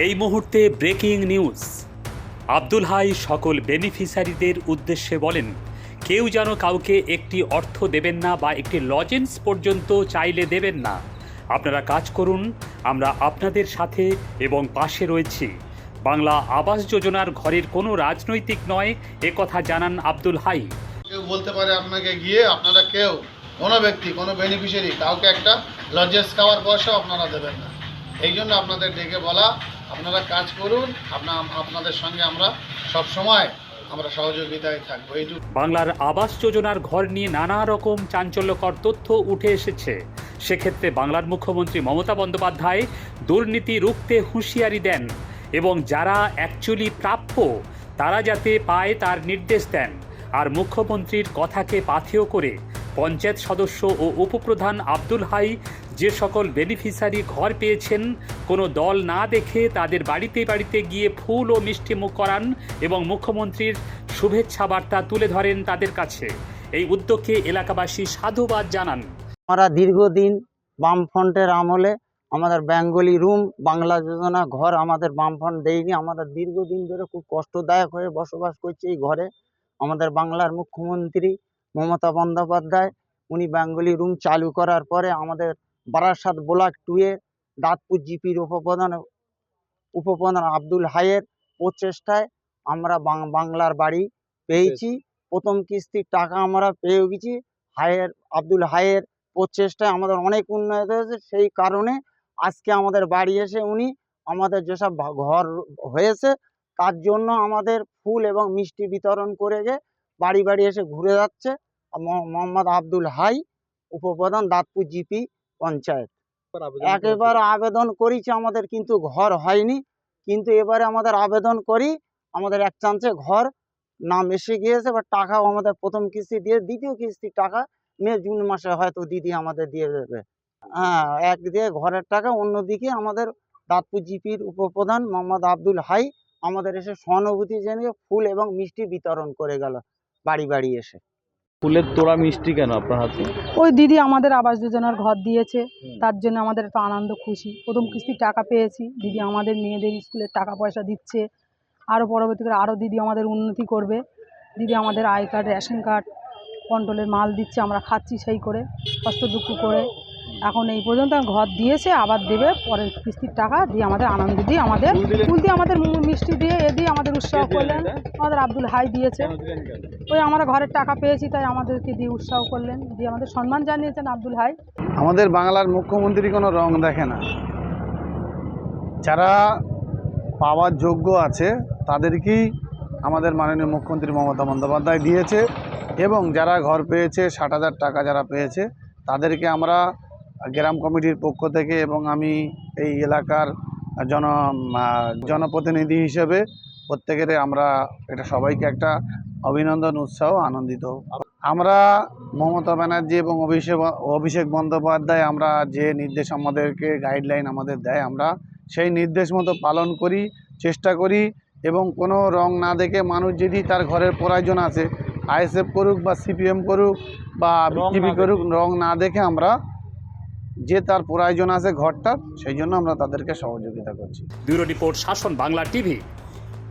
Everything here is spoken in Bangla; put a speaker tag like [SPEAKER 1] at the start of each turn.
[SPEAKER 1] এই মুহূর্তে ব্রেকিং নিউজ। আব্দুল হাই সকল বেনিফিশিয়ারিদের উদ্দেশ্যে বলেন, কেউ যেন কাউকে একটি অর্থ দেবেন না বা একটি লজেন্স পর্যন্ত চাইলে দেবেন না। আপনারা কাজ করুন, আমরা আপনাদের সাথে এবং পাশে রয়েছি। বাংলা আবাস যোজনার ঘরের কোনো রাজনৈতিক নয়, এ কথা জানান আব্দুল হাই।
[SPEAKER 2] কেউ বলতে পারে আপনাকে গিয়ে আপনারা কেউ, কোনো ব্যক্তি, কোনো বেনিফিশিয়ারি কাউকে একটা লজেন্স খাওয়ার পয়সাও আপনারা দেবেন না। এই জন্য আপনাদের ডেকে বলা, আপনারা কাজ করুন, আপনা আপনাদের সঙ্গে আমরা সব সময় আমরা সহযোগিতায় থাকব। এইটুকু।
[SPEAKER 1] বাংলার আবাস যোজনার ঘর নিয়ে নানা রকম চাঞ্চল্যকর তথ্য উঠে এসেছে। সেক্ষেত্রে বাংলার মুখ্যমন্ত্রী মমতা বন্দ্যোপাধ্যায় দুর্নীতি রুখতে হুঁশিয়ারি দেন এবং যারা অ্যাকচুয়ালি প্রাপ্য, তারা যাতে পায় তার নির্দেশ দেন। আর মুখ্যমন্ত্রীর কথাকে পাথেয় করে পঞ্চায়েত সদস্য ও উপপ্রধান আব্দুল হাই যে সকল বেনিফিশিয়ারি ঘর পেয়েছেন, কোনো দল না দেখে তাদের বাড়িতে বাড়িতে গিয়ে ফুল ও মিষ্টি মুখ করান এবং মুখ্যমন্ত্রীর শুভেচ্ছা বার্তা তুলে ধরেন তাদের কাছে। এই উদ্যোগকে এলাকাবাসী সাধুবাদ জানান।
[SPEAKER 3] আমরা দীর্ঘদিন বামফ্রন্টের আমলে আমাদের বেঙ্গলি রুম বাংলা যোজনা ঘর আমাদের বামফ্রন্ট দেয়নি। আমরা দীর্ঘদিন ধরে খুব কষ্টদায়ক হয়ে বসবাস করছি এই ঘরে। আমাদের বাংলার মুখ্যমন্ত্রী মমতা বন্দ্যোপাধ্যায় উনি বেঙ্গলি রুম চালু করার পরে আমাদের বারাসাত ব্লক টুয়ে দাঁতপুর জিপির উপপ্রধান উপপ্রধান আব্দুল হাইয়ের প্রচেষ্টায় আমরা বাংলার বাড়ি পেয়েছি। প্রথম কিস্তির টাকা আমরা পেয়ে গেছি। হায়ের আব্দুল হায়ের প্রচেষ্টায় আমাদের অনেক উন্নয়ন হয়েছে। সেই কারণে আজকে আমাদের বাড়ি এসে উনি আমাদের যেসব ঘর হয়েছে তার জন্য আমাদের ফুল এবং মিষ্টি বিতরণ করে গে বাড়ি বাড়ি এসে ঘুরে যাচ্ছে। মোহাম্মদ আব্দুল হাই উপপ্রধান দাঁতপুর জিপি পঞ্চায়েত। একেবারে আবেদন করেছি আমাদের কিন্তু ঘর হয়নি। কিন্তু এবারে আমাদের আবেদন করি আমাদের এক চান্সে ঘর নাম এসে গিয়েছে বা টাকাও আমাদের প্রথম কিস্তি দিয়ে দ্বিতীয় কিস্তির টাকা মে জুন মাসে হয়তো দিদি আমাদের দিয়ে দেবে। হ্যাঁ একদিকে ঘরের টাকা অন্যদিকে আমাদের দাঁতপুর জিপির উপপ্রধান মোহাম্মদ আব্দুল হাই আমাদের এসে সহানুভূতি জানিয়ে ফুল এবং মিষ্টি বিতরণ করে গেল। বাড়ি বাড়ি এসে।
[SPEAKER 4] ফুলের তোড়া মিষ্টি কেন আপনার হাতে?
[SPEAKER 5] ওই দিদি আমাদের আবাস যোজনার ঘর দিয়েছে। তার জন্য আমাদের একটা আনন্দ খুশি। প্রথম কিস্তির টাকা পেয়েছি। দিদি আমাদের মেয়েদের স্কুলের টাকা পয়সা দিচ্ছে। আরও পরবর্তীকালে আরও দিদি আমাদের উন্নতি করবে। দিদি আমাদের আই কার্ড রেশন কার্ড কন্ট্রোলের মাল দিচ্ছে। আমরা খাচ্ছি সেই করে কষ্ট দুঃখ করে। এখন এই পর্যন্ত ঘর দিয়েছে আবার দেবে পরের কিস্তির টাকা দিয়ে আমাদের আনন্দ দিয়ে আমাদের ফুল দিয়ে আমাদের মিষ্টি দিয়ে এ দিয়ে আমাদের উৎসাহ করলেন আমাদের আব্দুল হাই দিয়েছে। ওই আমরা ঘরের টাকা পেয়েছি তাই আমাদেরকে দিয়ে উৎসাহ করলেন দিয়ে আমাদের সম্মান জানিয়েছেন আব্দুল হাই।
[SPEAKER 2] আমাদের বাংলার মুখ্যমন্ত্রী কোনো রং দেখে না। যারা পাওয়ার যোগ্য আছে তাদেরকেই আমাদের মাননীয় মুখ্যমন্ত্রী মমতা বন্দ্যোপাধ্যায় দিয়েছে এবং যারা ঘর পেয়েছে ষাট হাজার টাকা যারা পেয়েছে তাদেরকে আমরা গ্রাম কমিটির পক্ষ থেকে এবং আমি এই এলাকার জন জনপ্রতিনিধি হিসেবে প্রত্যেকের আমরা এটা সবাইকে একটা অভিনন্দন উৎসাহ আনন্দিত। আমরা মমতা ব্যানার্জি এবং অভিষেক অভিষেক বন্দ্যোপাধ্যায় আমরা যে নির্দেশ আমাদেরকে গাইডলাইন আমাদের দেয় আমরা সেই নির্দেশ মতো পালন করি চেষ্টা করি এবং কোনো রং না দেখে মানুষ যদি তার ঘরের প্রয়োজন আছে আইএসএফ করুক বা সিপিএম করুক বা বিজেপি করুক রং না দেখে আমরা যে তার প্রয়োজন আছে ঘরটার, সেই জন্য আমরা তাদেরকে সহযোগিতা করছি।
[SPEAKER 1] ব্যুরো রিপোর্ট, শাসন বাংলা টিভি।